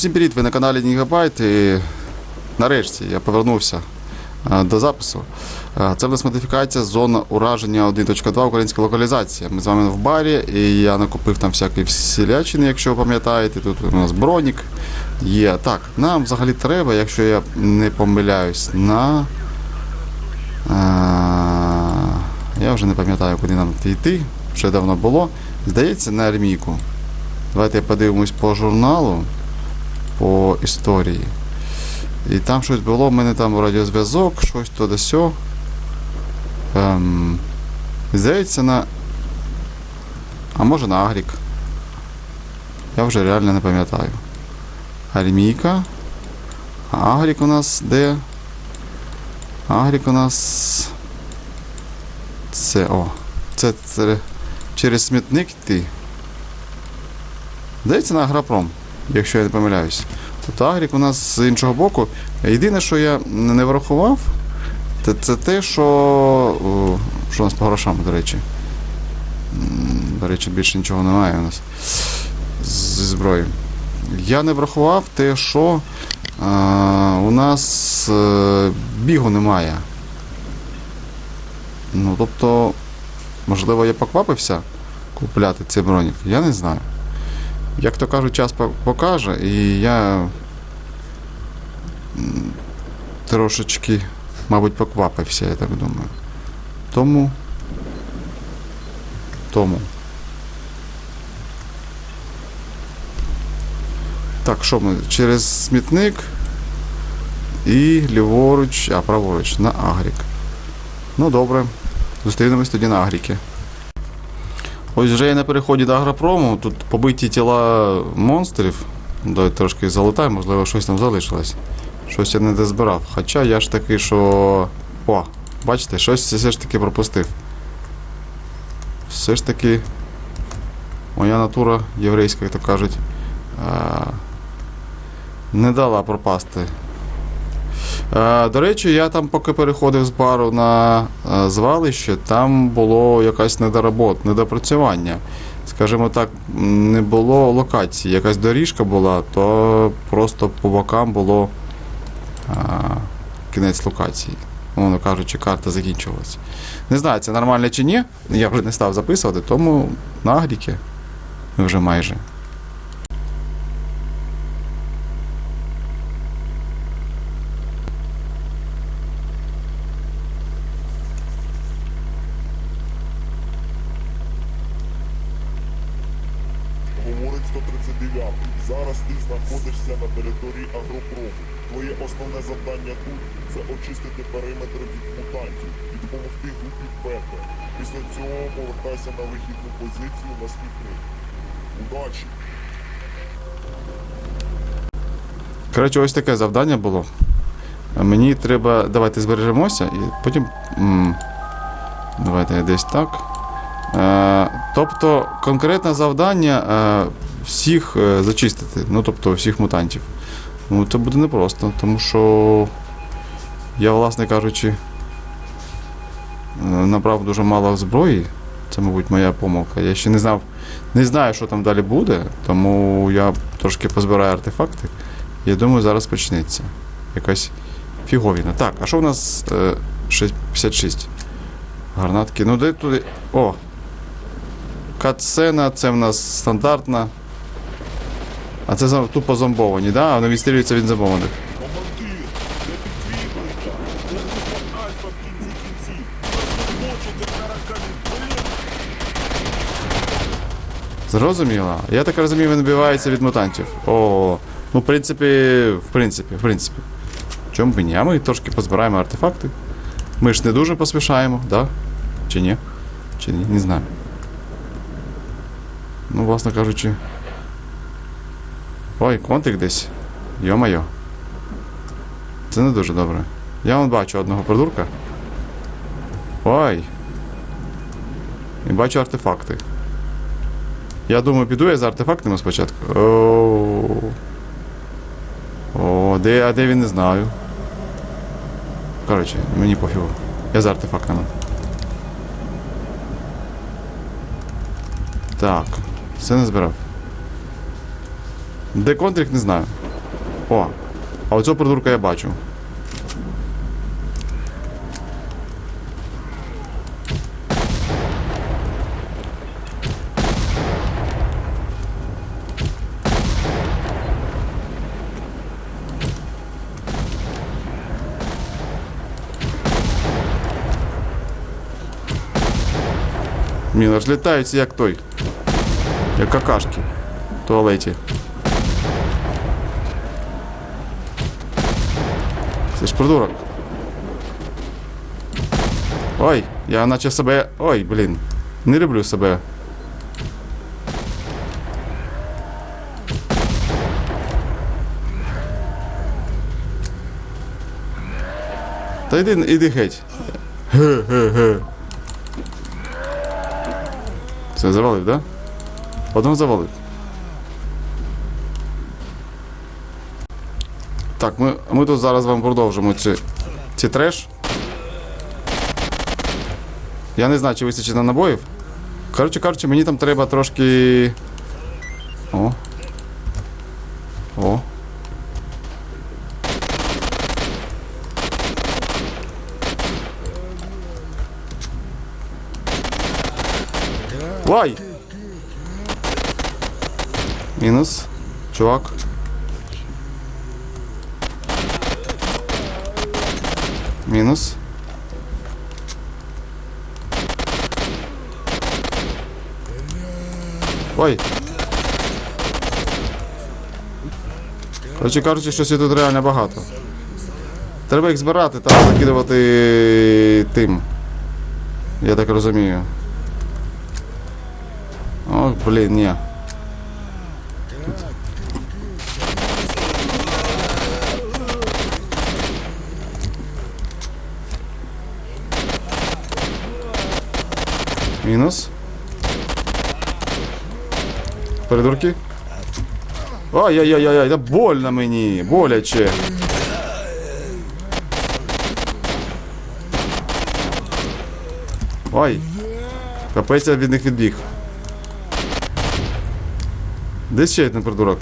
Усім привіт, ви на каналі Гігабайт і нарешті я повернувся е, до запису. Е, Це в нас модифікація зона ураження 1.2 українська локалізація. Ми з вами в барі, і я накупив там всякої всілячини, якщо ви пам'ятаєте. Тут у нас бронік є. Так, нам взагалі треба, якщо я не помиляюсь, на. е, Я вже не пам'ятаю, куди нам йти. Ще давно було. Здається, на армійку. Давайте подивимось по журналу, по історії. І там щось було, в мене там радіозв'язок, щось то сьо. Ем, здається, на. А може на Агрік. Я вже реально не пам'ятаю. Армійка. А Агрік у нас де? Агрік у нас. Це о. Це, це через смітник йти. Здається, на Агропром, якщо я не помиляюсь. Тобто Агрік у нас з іншого боку. Єдине, що я не врахував, це, те, що. Що у нас по грошам, до речі. До речі, більше нічого немає у нас зі зброї. Я не врахував те, що е, у нас е, бігу немає. Ну, тобто, можливо, я поквапився купляти цей бронік. Я не знаю. Як то кажуть, час покаже, і я трошечки, мабуть, поквапився, я так думаю. Тому. Тому. Так, що ми? Через смітник і ліворуч, а праворуч на Агрік. Ну добре. Зустрінемось тоді на Агріки. Ось вже я на переході до агропрому. Тут побиті тіла монстрів. Давай трошки залутаю, можливо, щось там залишилось. Щось я не дозбирав. Хоча я ж таки, що. О, бачите, щось все ж таки пропустив. Все ж таки. Моя натура єврейська, як то кажуть. Не дала пропасти. Е, До речі, я там, поки переходив з бару на е, звалище, там було якась недоработ, недопрацювання. Скажімо так, не було локації. Якась доріжка була, то просто по бокам було е, кінець локації. Воно кажучи, карта закінчувалася. Не знаю, це нормально чи ні. Я вже не став записувати, тому на Агріки вже майже. Говорить 139. Зараз ти знаходишся на території агропрому. Твоє основне завдання тут це очистити периметр від мутантів і допомогти групі Пепе. Після цього повертайся на вихідну позицію на смітник. Удачі! Коротше, ось таке завдання було. Мені треба. Давайте збережемося і потім. Давайте десь так. Е, тобто, конкретне завдання е, всіх е, зачистити. Ну, тобто, всіх мутантів. Ну, це буде непросто, тому що я, власне кажучи, е, набрав дуже мало зброї. Це, мабуть, моя помилка. Я ще не знав, не знаю, що там далі буде, тому я трошки позбираю артефакти. Я думаю, зараз почнеться. Якась фіговіна. Так, а що у нас е, 656? Гарнатки. Ну де туди. О! Катсцена, це в нас стандартна. А це тупо зомбовані, да? Вони відстрілюються від зомбованих. Зрозуміло. Я так розумію, він набивається від мутантів. О, ну, в принципі, в принципі, в принципі. Чому б ні? А ми трошки позбираємо артефакти. Ми ж не дуже поспішаємо, да? Чи ні? Чи ні? Не знаю. Ну, власне кажучи. Ой, контик десь. Йо-майо. Це не дуже добре. Я вон бачу одного придурка. Ой. І бачу артефакти. Я думаю, піду я за артефактами спочатку. О, О де, а де він не знаю. Коротше, мені пофігу. Я за артефактами. Так, все не збирав. Де контрик, не знаю. О, а оцього придурка я бачу. Блін, аж літаються як той. Як какашки в туалеті. Це ж придурок. Ой, я наче себе. Ой, блін. Не люблю себе. Та йди, іди геть. Ге-ге-ге. Все, завалив, да? Одного завалив. Так, ми, ми тут зараз вам продовжимо ці, ці треш. Я не знаю, чи вистачить на набоїв. Коротше кажучи, мені там треба трошки. О. О. Вай! Мінус. Чувак. Мінус. Ой. Коротше кажучи, щось тут реально багато. Треба їх збирати та закидувати тим. Я так розумію. О, блін, ні. Мінус. Придурки. Ай-яй-яй-яй, да больно мені, боляче. Ой. Капець я від них відбіг. Де ще один придурок?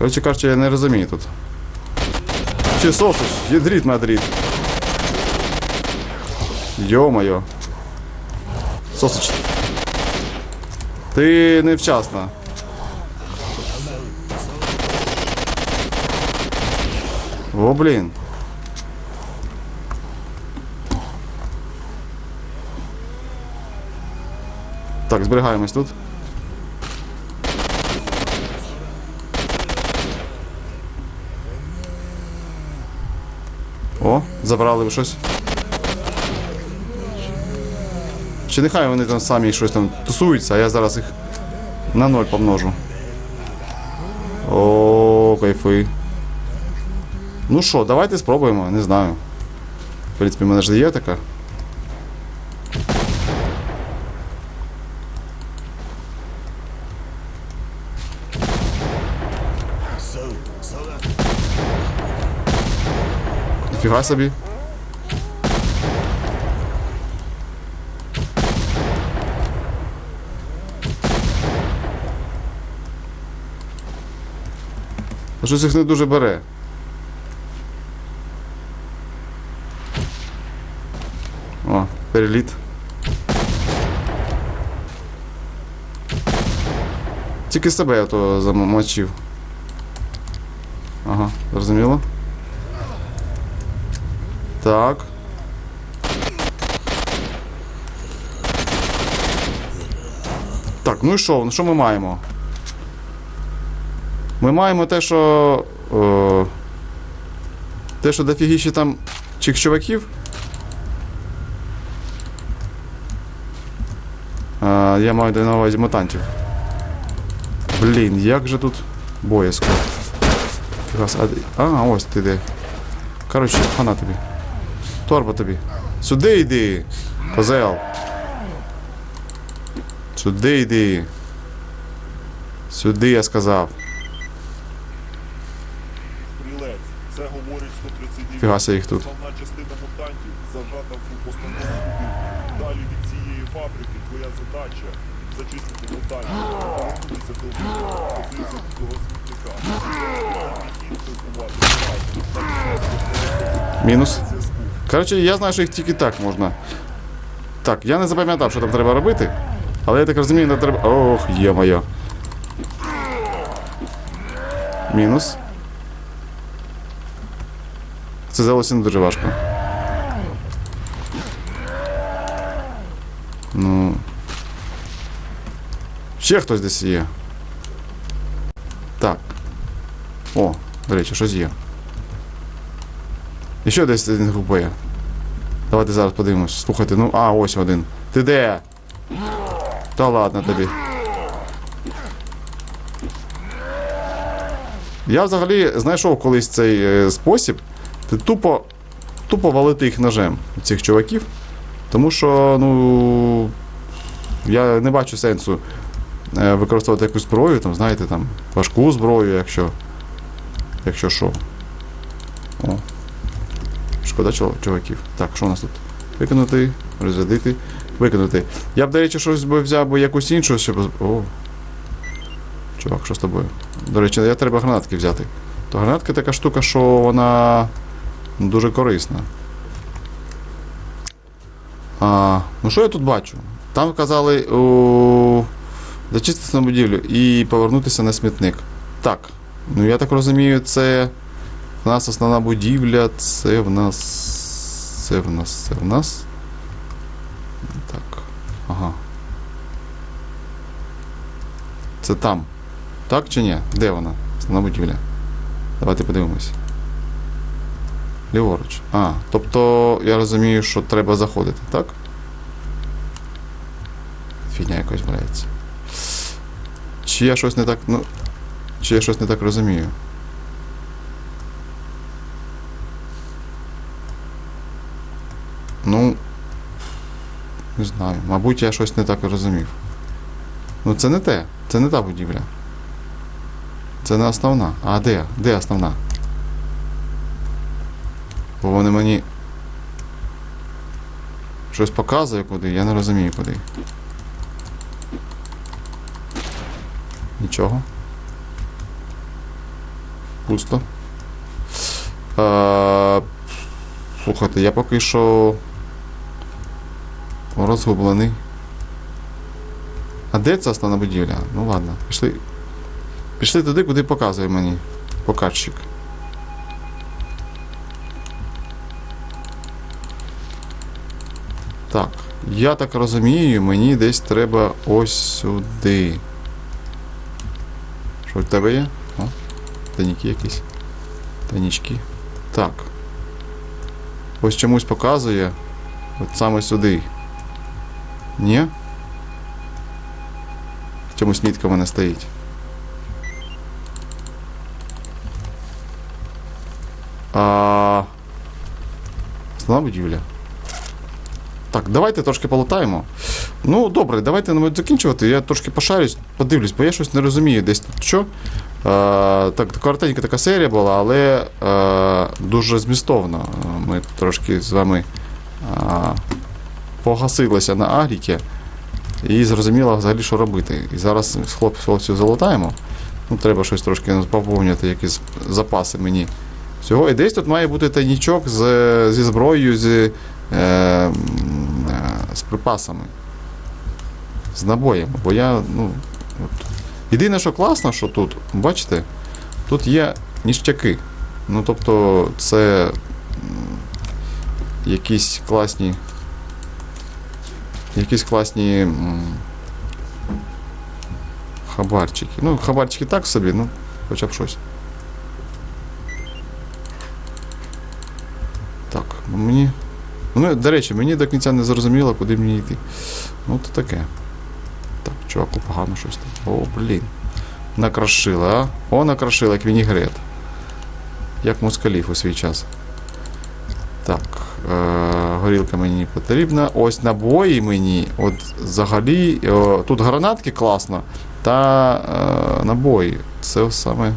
Коротше кажучи, я не розумію тут. Чи сосиш? Ядрит Мадрид. Йо-моє. Сосич. Ти невчасно. О, блін. Так, зберігаємось тут. О, забрали ви щось. Чи нехай вони там самі щось там тусуються, а я зараз їх на ноль помножу. О, кайфи. Ну що, давайте спробуємо, не знаю. В принципі, в мене ж є така. Ніфіга собі. Щось їх не дуже бере. О, переліт. Тільки себе я то замочив. Ага, зрозуміло. Так. Так, ну і що? Ну що ми маємо? Ми маємо те, що. Е, те, що дофігіще там чих чуваків. Е, я маю на увазі мутантів. Блін, як же тут боязко. А, а, ось ти де. Коротше, хана тобі. Торба тобі. Сюди йди. Козел. Сюди йди. Сюди я сказав. Це говорить 139. Фігася їх тут. Основна частина мутантів зажата в основному будинку. Далі від цієї фабрики твоя задача зачистити мутантів, повернутися до позиції цього смітника. Мінус. Зв'язку. Коротше, я знаю, що їх тільки так можна. Так, я не запам'ятав, що там треба робити. Але я так розумію, не треба. Ох, є моє. Мінус. Це здалося не дуже важко. Ну. Ще хтось десь є. Так. О, до речі, щось є. І ще десь один групує. Давайте зараз подивимось. Слухайте, ну, а, ось один. Ти де? Та ладно тобі. Я взагалі знайшов колись цей е, спосіб. Ти тупо, тупо валити їх ножем, цих чуваків. Тому що, ну. Я не бачу сенсу е, використовувати якусь зброю, там, знаєте, там, важку зброю, якщо. Якщо що. О. Шкода чуваків. Так, що у нас тут? Викинути, розрядити, викинути. Я б, до речі, щось би взяв би якусь іншу, щоб. О. Чувак, що з тобою? До речі, я треба гранатки взяти. То гранатка така штука, що вона дуже корисна. А, ну що я тут бачу? Там казали о, зачистити на будівлю і повернутися на смітник. Так. Ну я так розумію, це. У нас основна будівля, це в нас. Це в нас, це в нас. Так. Ага. Це там. Так чи ні? Де вона? Основна будівля. Давайте подивимось. Ліворуч. А, тобто я розумію, що треба заходити, так? Фігня якось валяється. Чи я щось не так. Ну. Чи я щось не так розумію? Ну. Не знаю. Мабуть, я щось не так розумів. Ну, це не те. Це не та будівля. Це не основна. А де? Де основна? Бо вони мені. Щось показує куди, я не розумію куди. Нічого. Пусто. Е, слухайте, я поки що розгублений. А де ця основна будівля? Ну ладно, пішли. Пішли туди, куди показує мені покажчик. Так, я так розумію, мені десь треба ось сюди. Що в тебе є? О, таніки якісь. Танічки. Так. Ось чомусь показує. От саме сюди. Ні? Чомусь мітка в мене стоїть. А... Основна будівля. Так, давайте трошки полутаємо. Ну, добре, давайте мабуть, закінчувати. Я трошки пошарюсь, подивлюсь, бо я щось не розумію десь тут що. Е, так, коротенька така серія була, але е, дуже змістовно. Ми трошки з вами погасилися на агріки і зрозуміло взагалі, що робити. І зараз хлопців залутаємо. Ну, треба щось трошки поповнювати, якісь запаси мені. Всього. І десь тут має бути тайнічок з, зі зброєю, з, е, е, з припасами. З набоями. Бо я, ну. От. Єдине, що класно, що тут, бачите, тут є ніштяки. Ну, тобто, це якісь класні. Якісь класні. Хабарчики. Ну, хабарчики так собі, ну, хоча б щось. Так, ну мені. Ну, до речі, мені до кінця не зрозуміло, куди мені йти. Ну, то таке. Так, чуваку погано щось там. О, блін. Накрошила, а? О, накрошила, як вінігрет. Як москалів у свій час. Так, горілка мені не потрібна. Ось набої мені. От взагалі. О, тут гранатки класно. Та е- набої. Це саме.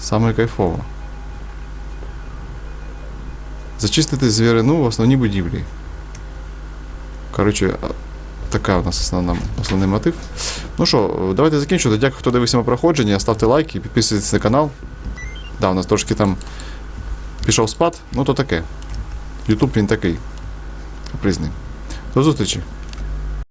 Саме кайфово. Зачистити звірину в основній будівлі. Коротше, така у нас основна, основний мотив. Ну що, давайте закінчувати. Дякую, хто дивився моє проходження. Ставте лайки, підписуйтесь на канал. Да, у нас трошки там пішов спад, ну то таке. Ютуб він такий. Капризний. До зустрічі!